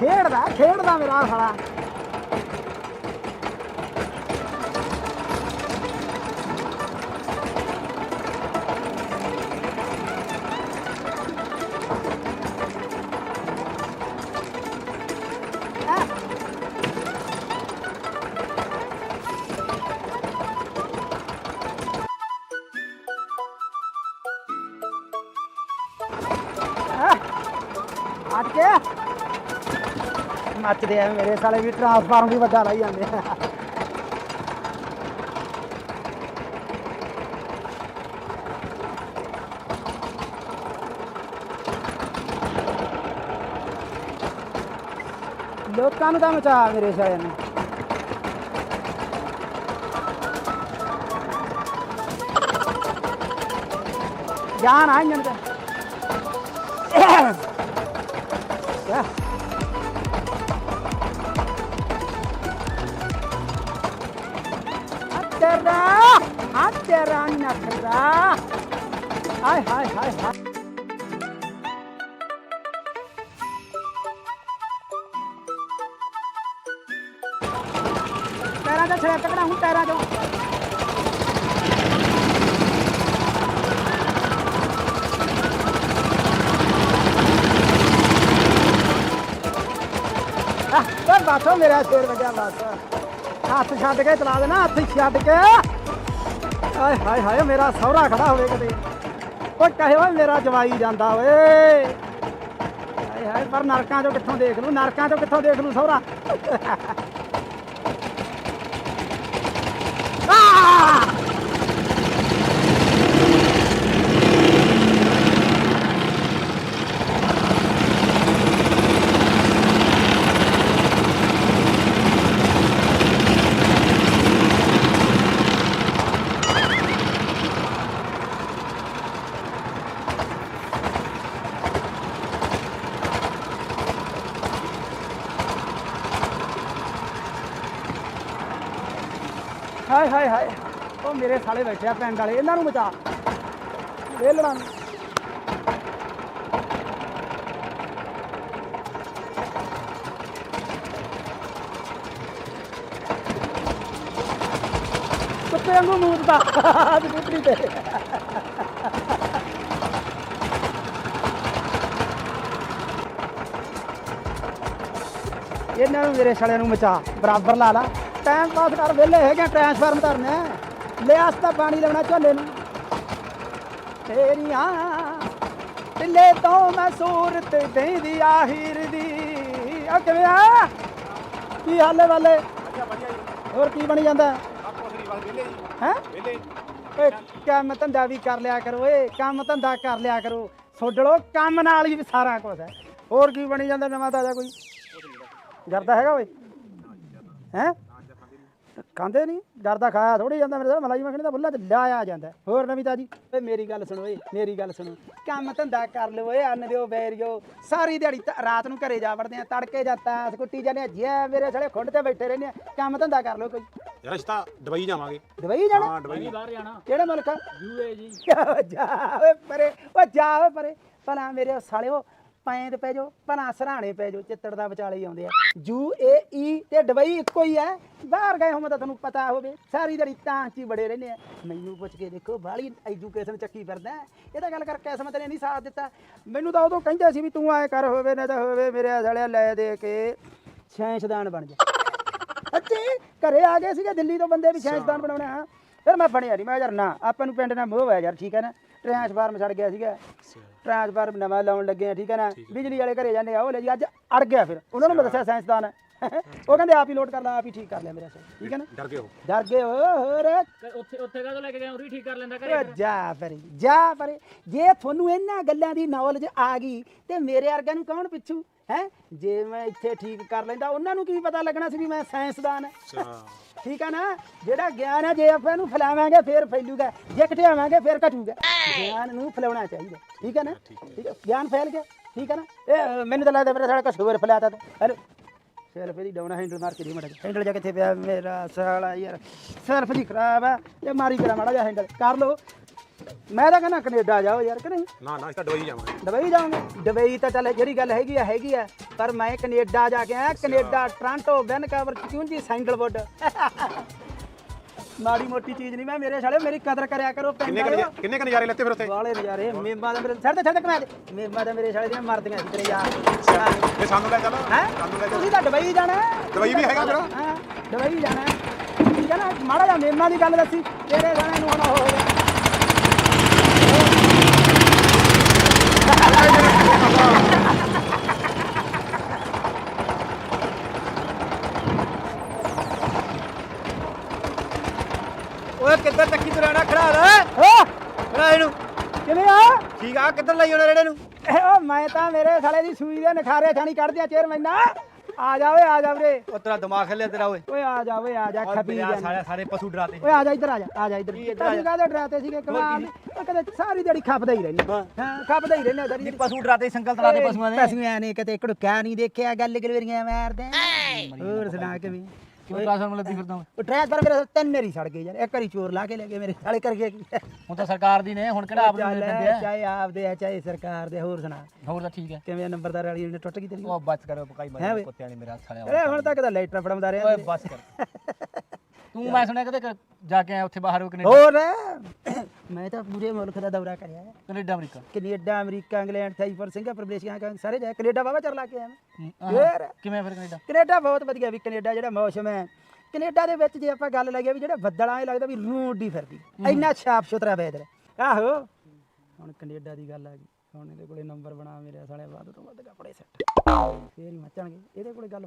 ਖੇਡਦਾ ਖੇਡਦਾ ਮੇਰਾ ਸਾਲਾ ਅੱਜ ਕੇ ਨੱਚਦੇ ਆ ਮੇਰੇ ਸਾਲੇ ਵੀ ਟਰਾਂਸਫਾਰਮ ਵੀ ਵੱਡਾ ਲਾਈ ਜਾਂਦੇ ਆ ਲੋਕਾਂ ਨੂੰ ਤਾਂ ਮਚਾ ਮੇਰੇ ਸਾਲਿਆਂ ਨੇ ਜਾਨ ਆ ਇੰਜਨ Yeah. ਤੇਰਾ ਆ ਤੇਰਾ ਨਖਰਾ ਹਾਏ ਹਾਏ ਹਾਏ ਹਾਏ। ਪੈਰਾਂ ਦਾ ਛੜਾ ਤਕੜਾ ਹੁਣ ਪੈਰਾਂ ਚੋਂ। ਬਾਸੋ ਮੇਰਾ ਸਿਰ ਵਜਾ ਬਸ ਹੱਥ ਛੱਡ ਕੇ ਚਲਾ ਦੇਣਾ, ਹੱਥ ਛੱਡ ਕੇ। ਆਏ ਹਾਏ ਹਾਏ, ਮੇਰਾ ਸਹੁਰਾ ਖੜਾ ਹੋਵੇ ਕਿਤੇ। ਓਏ ਕਹੇ ਓਏ, ਮੇਰਾ ਜਵਾਈ ਜਾਂਦਾ ਓਏ। ਹਾਏ ਹਾਏ, ਪਰ ਨਰਕਾਂ ਚੋਂ ਕਿੱਥੋਂ ਦੇਖ ਲੂ ਨਰਕਾਂ ਚੋਂ ਕਿੱਥੋਂ ਦੇਖ ਲੂ ਸਹੁਰਾ? ਹਾਏ ਹਾਏ ਹਾਏ। ਉਹ ਮੇਰੇ ਸਾਲੇ ਬੈਠੇ ਆ ਪਿੰਡ ਵਾਲੇ, ਇਹਨਾਂ ਨੂੰ ਬਚਾ। ਵੇਲਣਾ ਨੂੰ ਕੁੱਤੇ ਵਾਂਗੂ ਮੂਦਦਾ ਸਕੂਟਰੀ ਤੇ ਇਹਨਾਂ ਨੂੰ ਮੇਰੇ ਸਾਲਿਆਂ ਨੂੰ ਮਚਾ ਬਰਾਬਰ ਲਾ ਲਾ। ਟਾਈਮ ਪਾਸ ਕਰ ਵਿਹਲੇ ਹੈਗੇ ਟ੍ਰਾਂਸਫਾਰਮ ਧਰਨਾ ਲਿਆਸ ਤਾਂ ਪਾਣੀ ਲਾਉਣਾ ਝੋਲੇ ਨੂੰ। ਤੇਰੀਆਂ ਢਿੱਲੇ ਤੋਂ ਮੈਂ ਸੂਰਤ ਦੇਂਦੀ ਆਖਿਰ ਦੀ। ਆ ਕਿਵੇਂ ਆ? ਕੀ ਹਾਲੇ ਵਾਲੇ? ਹੋਰ ਕੀ ਬਣੀ ਜਾਂਦਾ? ਹੈ? ਓਏ ਕੰਮ ਧੰਦਾ ਵੀ ਕਰ ਲਿਆ ਕਰੋ ਓਏ ਕੰਮ ਧੰਦਾ ਕਰ ਲਿਆ ਕਰੋ। ਛੋਡਲੋ ਕੰਮ ਨਾਲ ਹੀ ਸਾਰਾ ਕੁਝ ਹੈ। ਹੋਰ ਕੀ ਬਣੀ ਜਾਂਦਾ ਨਵਾਂ ਤਾਜ਼ਾ ਕੋਈ? ਜਰਦਾ ਹੈਗਾ ਓਏ? ਹੈ? ਖਾਂਦੇ ਨਹੀਂ ਜਰਦਾ ਖਾਇਆ ਥੋੜੀ ਜਾਂਦਾ ਮੇਰੇ ਤਾਂ ਮਲਾਈ ਮੱਖਣੀ ਦਾ ਬੁੱਲਾ ਤੇ ਲਿਆਇਆ ਜਾਂਦਾ। ਹੋਰ ਨਵੀਂ ਤਾਜੀ? ਓਏ ਮੇਰੀ ਗੱਲ ਸੁਣੋ ਓਏ ਮੇਰੀ ਗੱਲ ਸੁਣੋ। ਕੰਮ ਧੰਦਾ ਕਰ ਲਓ ਓਏ ਅੰਨ ਦਿਓ ਬੈਰਿਓ ਸਾਰੀ ਦਿਹਾੜੀ ਤਾਂ ਰਾਤ ਨੂੰ ਘਰੇ ਜਾ ਵੜਦੇ ਆ ਤੜਕੇ ਜਾਂਦਾ ਸਕੁੱਟੀ ਜਾਂਦੇ ਆ। ਜੇ ਮੇਰੇ ਸਾਲੇ ਖੁੰਡ ਤੇ ਬੈਠੇ ਰਹਿੰਦੇ ਆ ਕੰਮ ਧੰਦਾ ਕਰ ਲਓ ਕੋਈ। ਯਾਰ ਅਸੀਂ ਤਾਂ ਦੁਬਈ ਜਾਵਾਂਗੇ। ਦਵਾਈ ਜਾਣਾ? ਹਾਂ ਦੁਬਈ। ਬਾਹਰ ਜਾਣਾ। ਕਿਹੜਾ ਮੁਲਕ? ਯੂਏ ਜੀ। ਜਾ ਓਏ ਪਰੇ ਓ ਜਾ ਓਏ ਪਰੇ। ਭਲਾ ਮੇਰੇ ਸਾਲਿਓ ਪੈਂਦ ਪੈ ਜਾਓ ਭਲਾ ਸਰਾਣੇ ਪੈ ਜਾਓ ਚਿੱਤੜ ਦਾ ਵਿਚਾਲੇ ਹੀ ਆਉਂਦੇ ਆ। ਯੂ ਏ ਈ ਤੇ ਡਬਈ ਇੱਕੋ ਹੀ ਹੈ ਬਾਹਰ ਗਏ ਹੋਵੇਂ ਤਾਂ ਤੁਹਾਨੂੰ ਪਤਾ ਹੋਵੇ ਸਾਰੀ ਦਿਹਾੜੀ ਤਾਂ ਚ ਹੀ ਬੜੇ ਰਹਿੰਦੇ ਆ। ਮੈਨੂੰ ਪੁੱਛ ਕੇ ਦੇਖੋ ਬਾਹਲੀ ਐਜੂਕੇਸ਼ਨ ਚੱਕੀ ਫਿਰਦਾ। ਇਹ ਤਾਂ ਗੱਲ ਕਰ ਕਿਸਮਤ ਨੇ ਨਹੀਂ ਸਾਥ ਦਿੱਤਾ। ਮੈਨੂੰ ਤਾਂ ਉਦੋਂ ਕਹਿੰਦੇ ਸੀ ਵੀ ਤੂੰ ਐ ਕਰ ਹੋਵੇ ਨਾ ਤਾਂ ਹੋਵੇ ਮੇਰੇ ਸਾਲਿਆ ਲੈ ਦੇ ਕੇ ਸਾਇੰਸਦਾਨ ਬਣ ਜਾ। ਅੱਛੇ ਘਰੇ ਆ ਗਏ ਸੀਗੇ ਦਿੱਲੀ ਤੋਂ ਬੰਦੇ ਵੀ ਸਾਇੰਸਦਾਨ ਬਣਾਉਣੇ ਹਾਂ ਫਿਰ ਮੈਂ ਬਣਿਆ ਨਹੀਂ ਮੈਂ ਯਾਰ ਨਾ ਆਪਾਂ ਨੂੰ ਪਿੰਡ ਨਾਲ ਮੋਹ ਹੈ ਯਾਰ ਠੀਕ ਹੈ ਨਾ? ਟ੍ਰਾਂਸਫਾਰਮ ਛੱਡ ਗਿਆ ਸੀਗਾ। ਟ੍ਰਾਂਸਫਾਰਮ ਨਵਾਂ ਲਾਉਣ ਲੱਗੇ ਆ ਠੀਕ ਹੈ ਨਾ? ਬਿਜਲੀ ਵਾਲੇ ਘਰੇ ਜਾਂਦੇ ਆ ਉਹ ਲੈ ਜੀ ਅੱਜ ਅੜ ਗਿਆ ਫਿਰ। ਉਹਨਾਂ ਨੂੰ ਮੈਂ ਦੱਸਿਆ ਸਾਇੰਸਦਾਨ। ਹੈ ਉਹ ਕਹਿੰਦੇ ਆਪ ਹੀ ਲੋਡ ਕਰ ਲਾ ਆਪ ਹੀ ਠੀਕ ਕਰ ਲਿਆ ਮੇਰਾ ਸਾਇੰਸ ਠੀਕ ਹੈ ਨਾ? ਡਰ ਗਏ ਹੋ ਡਰ ਗਏ ਓ ਹੋਰ। ਉੱਥੇ ਉੱਥੇ ਕਾਹਦੋਂ ਲੈ ਕੇ ਗਏ? ਉਰੀ ਠੀਕ ਕਰ ਲੈਂਦਾ ਘਰੇ ਜਾ ਪਰੇ ਜਾ ਪਰੇ ਜੇ ਤੁਹਾਨੂੰ ਇਹਨਾਂ ਗੱਲਾਂ ਦੀ ਨੌਲੇਜ ਆ ਗਈ ਤੇ ਮੇਰੇ ਵਰਗਿਆਂ ਨੂੰ ਕੌਣ ਪਿੱਛੂ? ਹੈ? ਜੇ ਮੈਂ ਇੱਥੇ ਠੀਕ ਕਰ ਲੈਂਦਾ ਉਹਨਾਂ ਨੂੰ ਕੀ ਪਤਾ ਲੱਗਣਾ ਸੀ ਵੀ ਮੈਂ ਸਾਇੰਸਦਾਨ ਹਾਂ? ਠੀਕ ਹੈ ਨਾ? ਜਿਹੜਾ ਗਿਆਨ ਹੈ ਜੇ ਆਪਾਂ ਇਹਨੂੰ ਫੈਲਾਵਾਂਗੇ ਫੇਰ ਫੈਲੂਗਾ। ਜੇ ਘਟਿਆਵਾਂਗੇ ਫੇਰ ਘਟੂਗਾ। ਗਿਆਨ ਨੂੰ ਫੈਲਾਉਣਾ ਚਾਹੀਦਾ। ਠੀਕ ਹੈ ਨਾ? ਠੀਕ ਹੈ ਗਿਆਨ ਫੈਲ ਗਿਆ। ਠੀਕ ਹੈ ਨਾ? ਇਹ ਮੈਨੂੰ ਤਾਂ ਲੱਗਦਾ ਮੇਰਾ ਸਾਲਾ ਕਸੂਰ ਫੈਲਾਤਾ ਤੂੰ। ਹੈਲੋ। ਸੈਲਫ ਦੀ ਡਾਉਣਾ ਹੈਂਡਲ ਮਾਰ ਕੇ ਦੀ ਮੜਾ ਹੈਂਡਲ ਜਾ ਕਿੱਥੇ ਪਿਆ? ਮੇਰਾ ਸਾਲਾ ਯਾਰ ਸੈਲਫ ਦੀ ਖਰਾਬ ਹੈ ਇਹ ਮਾਰੀ ਕਰਾ ਮਾੜਾ ਜਿਹਾ ਹੈਂਡਲ। ਕਰ ਲੋ ਮੈਂ ਤਾਂ ਕਹਿੰਦਾ ਕੈਨੇਡਾ ਜਾਓ ਯਾਰ ਕਿ ਨਹੀਂ? ਨਾ ਨਾ ਅਸੀਂ ਤਾਂ ਦੁਬਈ ਜਾਵਾਂਗੇ। ਦੁਬਈ ਜਾਓਗੇ ਦੁਬਈ ਤਾਂ ਚੱਲ ਜਿਹੜੀ ਗੱਲ ਹੈਗੀ ਆ ਹੈਗੀ ਆ। ਪਰ ਮੈਂ ਕੈਨੇਡਾ ਜਾ ਕੇ ਆਇਆ। ਕੈਨੇਡਾ ਟ੍ਰਾਂਟੋ ਵੈਨਕਾਵਰ ਚਿਉਂਜੀ ਸੈਂਡਲਵੁੱਡ ਮਾੜੀ ਮੋਟੀ ਚੀਜ਼ ਨਹੀਂ ਮੈਂ ਮੇਰੇ ਸਾਲੇ ਮੇਰੀ ਕਦਰ ਕਰਿਆ ਕਰੋ ਪਿੰਡ ਕਿੰਨੇ ਕੁ ਵਾਲਿਓ। ਨਜ਼ਾ- ਕਿੰਨੇ ਕ ਨਜ਼ਾਰੇ ਲੈਤੇ ਫਿਰ ਉੱਥੇ? ਵਾਲੇ ਨਜ਼ਾਰੇ ਮੇਮਾ ਦਾ ਮੇਰੇ ਛੱਡ ਦੇ ਛੱਡ ਦੇ ਕਮਾ ਦੇ ਮੇਮਾ ਦਾ ਮੇਰੇ ਸਾਲੇ ਦੀਆਂ ਮਰਦੀਆਂ ਸੀ ਤੇਰੇ ਯਾਰ। ਇਹ ਸਾਨੂੰ ਲੈ ਚੱਲ। ਹੈ? ਸਾਨੂੰ ਲੈ ਚੱਲ। ਤੁਸੀਂ ਤਾਂ ਦੁਬਈ ਜਾਣਾ ਹੈ। ਦੁਬਈ ਵੀ ਹੈਗਾ ਫਿਰ ਹਾਂ ਦੁਬਈ ਜਾਣਾ ਹੈ। ਠੀਕ ਹੈ ਨਾ? ਮਾੜਾ ਜਿਹਾ ਮੇਮਾ ਦੀ ਗੱਲ ਦੱਸੀ। ਤੇਰੇ ਜਾਣੇ ਨੂੰ ਹੁਣ ਉਹ ਹੋ ਗਿਆ। ਓਏ ਕਿੱਧਰ ਚੱਕੀ ਤੁਰਾਣਾ ਖੜਾ ਲੈ ਓ ਖੜਾ ਇਹਨੂੰ। ਕਿਵੇਂ ਆ? ਠੀਕ ਆ ਕਿੱਧਰ ਲਈ ਜਾਣਾ ਰੇੜੇ ਨੂੰ ਓ ਮੈਂ ਤਾਂ ਮੇਰੇ ਸਾਲੇ ਦੀ ਸੂਈ ਦੇ ਨਖਾਰੇ ਛਾਣੀ ਕੱਢ ਦਿਆ ਚੇਅਰਮੈਨਾ ਆ ਜਾ ਓਏ ਆ ਜਾ ਵੀਰੇ। ਉਹ ਤੇਰਾ ਦਿਮਾਗ ਖੱਲਿਆ ਤੇਰਾ ਓਏ। ਓਏ ਆ ਜਾ ਓਏ ਆ ਜਾ ਖਪੀ ਜਾ ਸਾਰੇ ਸਾਰੇ ਪਸ਼ੂ ਡਰਾਤੇ ਓਏ ਆ ਜਾ ਇੱਧਰ ਆ ਜਾ ਆ ਜਾ ਇੱਧਰ। ਤੁਸੀਂ ਕਾਹਦੇ ਡਰਾਤੇ ਸੀਗੇ ਕਮਾਲ ਓ ਕਦੇ ਸਾਰੀ ਦਿਹਾੜੀ ਖਪਦਾ ਹੀ ਰਹਿੰਦੇ। ਹਾਂ। ਖਪਦਾ ਹੀ ਰਹਿੰਦੇ ਸਾਰੀ ਦਿਹਾੜੀ। ਪਸ਼ੂ ਡਰਾਤੇ ਸੰਕਲ ਤਰਾਤੇ ਪਸ਼ੂਆਂ ਦੇ। ਪਸ਼ੂਆਂ ਨੇ ਕਿਤੇ ਕੜਕਾ ਨਹੀਂ ਦੇਖਿਆ ਗੱਲ ਗਲਵਰੀਆਂ ਮਾਰਦੇ ਹੋਰ ਸੁਣਾ ਕਿਵੇਂ ਕਿਉਂ ਟ੍ਰਾਂਸਫਰ ਲੱਦੀ ਫਿਰਦਾ ਓਏ? ਉਹ ਟ੍ਰੈਕਟਰ ਮੇਰੇ ਤਿੰਨ ਵਾਰੀ ਸੜ ਗਏ ਯਾਰ ਇੱਕ ਵਾਰੀ ਚੋਰ ਲਾ ਕੇ ਲੈ ਗਏ ਮੇਰੇ ਸਾਲੇ ਕਰ ਗਏ ਕੀ ਹੁਣ ਤਾਂ ਸਰਕਾਰ ਦੀ ਨੇ ਹੁਣ ਕਿਹੜਾ ਆਪ ਚੱਲ, ਨੂੰ ਦਿੰਦੇ ਆ ਚਾਹੇ ਆਪਦੇ ਆ ਚਾਹੇ ਸਰਕਾਰ ਦੇ ਹੋਰ ਸੁਣਾ। ਹੋਰ ਤਾਂ ਠੀਕ ਹੈ ਕਿਵੇਂ ਨੰਬਰਦਾਰ ਵਾਲੀ ਨੇ ਟੁੱਟ ਗਈ ਤੇਰੀ? ਉਹ ਬਚ ਕਰੋ ਪਕਾਈ ਹੈਂ? ਮਾਰੀ ਕੁੱਤਿਆਂ ਨੇ ਮੇਰਾ ਹੱਥ ਛੜਿਆ ਅਰੇ ਹੁਣ ਤੱਕ ਤਾਂ ਲਾਈਟਰ ਫੜਮਦਾ ਰਿਹਾ ਓਏ ਬਸ ਕਰ। ਤੂੰ ਮੈਂ ਸੁਣਿਆ ਕਦੇ ਕ- ਜਾ ਕੇ ਆਇਆ ਉੱਥੇ ਬਾਹਰ ਕੈਨੇਡਾ? ਹੋਰ? ਮੈਂ ਤਾਂ ਪੂਰੇ ਮੁਲਕ ਦਾ ਦੌਰਾ ਕਰਿਆ ਹੈ। Canada America? Canada America England ਸਾਈਪਰ Singapore Malaysia ਕਾਂ ਸਾਰੇ ਜਾਏ ਕੈਨੇਡਾ ਬਾਬਾ ਚਰ ਲਾ ਕੇ ਆਇਆ ਮੈਂ। ਹੂੰ, ਆਹ, ਯਾਰ ਕਿਵੇਂ ਫਿਰ ਕੈਨੇਡਾ? ਕੈਨੇਡਾ ਬਹੁਤ ਵਧੀਆ ਵੀ ਕੈਨੇਡਾ ਜਿਹੜਾ ਮੌਸਮ ਹੈ। ਕੈਨੇਡਾ ਦੇ ਵਿੱਚ ਜੇ ਆਪਾਂ ਗੱਲ ਲਾਈਏ ਵੀ ਜਿਹੜਾ ਬੱਦਲਾਂ ਇਹ ਲੱਗਦਾ ਵੀ ਰੂਡ ਫਿਰਦੀ। ਇੰਨਾ ਸਾਫ਼ ਸੁਥਰਾ ਵੈਦਰ ਆਹੋ। ਹੁਣ ਕੈਨੇਡਾ ਦੀ ਗੱਲ ਆ ਗਈ। ਹੁਣ ਇਹਦੇ ਕੋਲੇ ਨੰਬਰ ਬਣਾ ਮੇਰੇ ਸਾਲੇ ਬਾਅਦ ਤੋਂ ਵੱਧ ਕੱਪੜੇ ਸੈੱਟ ਫੇਰ ਹੀ ਮੱਚਣਗੇ। ਇਹਦੇ ਕੋਲੇ ਗੱਲ